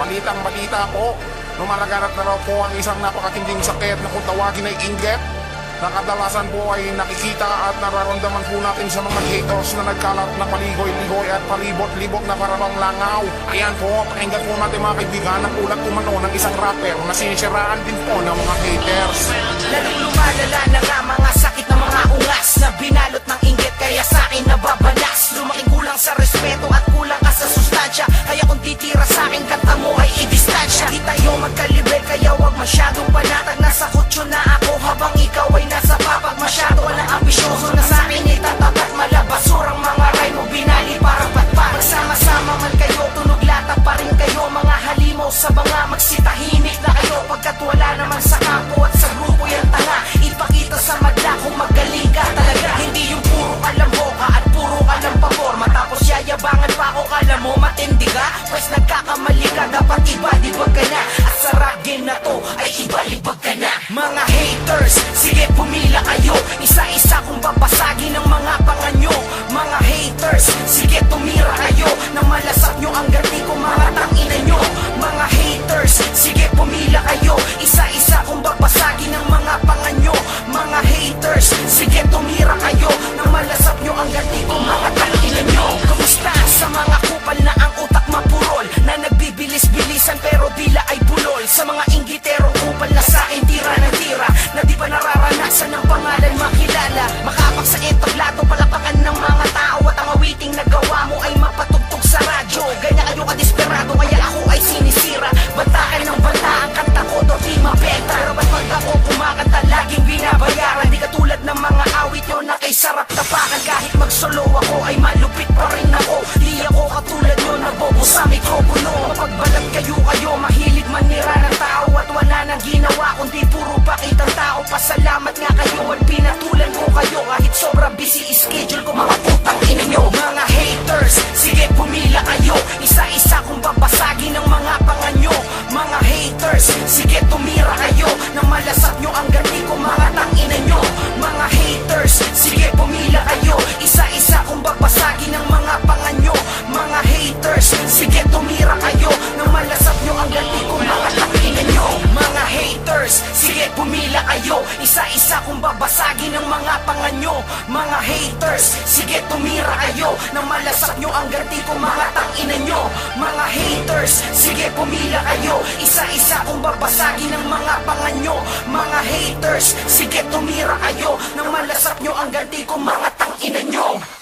Balitang balita po, lumalaganap na raw po ang isang napakatinding sakit na kung tawagin ay inggit na kadalasan po ay nakikita at nararamdaman po natin sa mga haters na nagkalat na paligoy-ligoy at palibot-libot na parang langaw. Ayan po, pakinggan po natin mga kaibigan ang ulat umano ng isang rapper na sinisiraan din po ng mga haters. Lalong lumalala na nga mga sakit na mga ungas Na binalot ng inggit kaya sa akin nababalas Lumaking kulang sa respeto at masyadong panatag Isa-isa kung babasagin sarap tapakan Kahit magsolo ako ay malupit pa rin ako. Di ako katulad nyo na bobo sa mikropono. Mapagbalat kayo kayo mahilig manira ng tao At wala nang ginawa kundi kayo. Isa-isa kung babasagin ng mga panganyo. Mga haters, sige tumira kayo. Nang malasap nyo ang ganti ko mga tangina nyo. Mga haters, sige pumila kayo. Isa-isa kung babasagin ng mga panganyo. Mga haters, sige tumira kayo. Nang malasap nyo ang ganti ko mga tangina nyo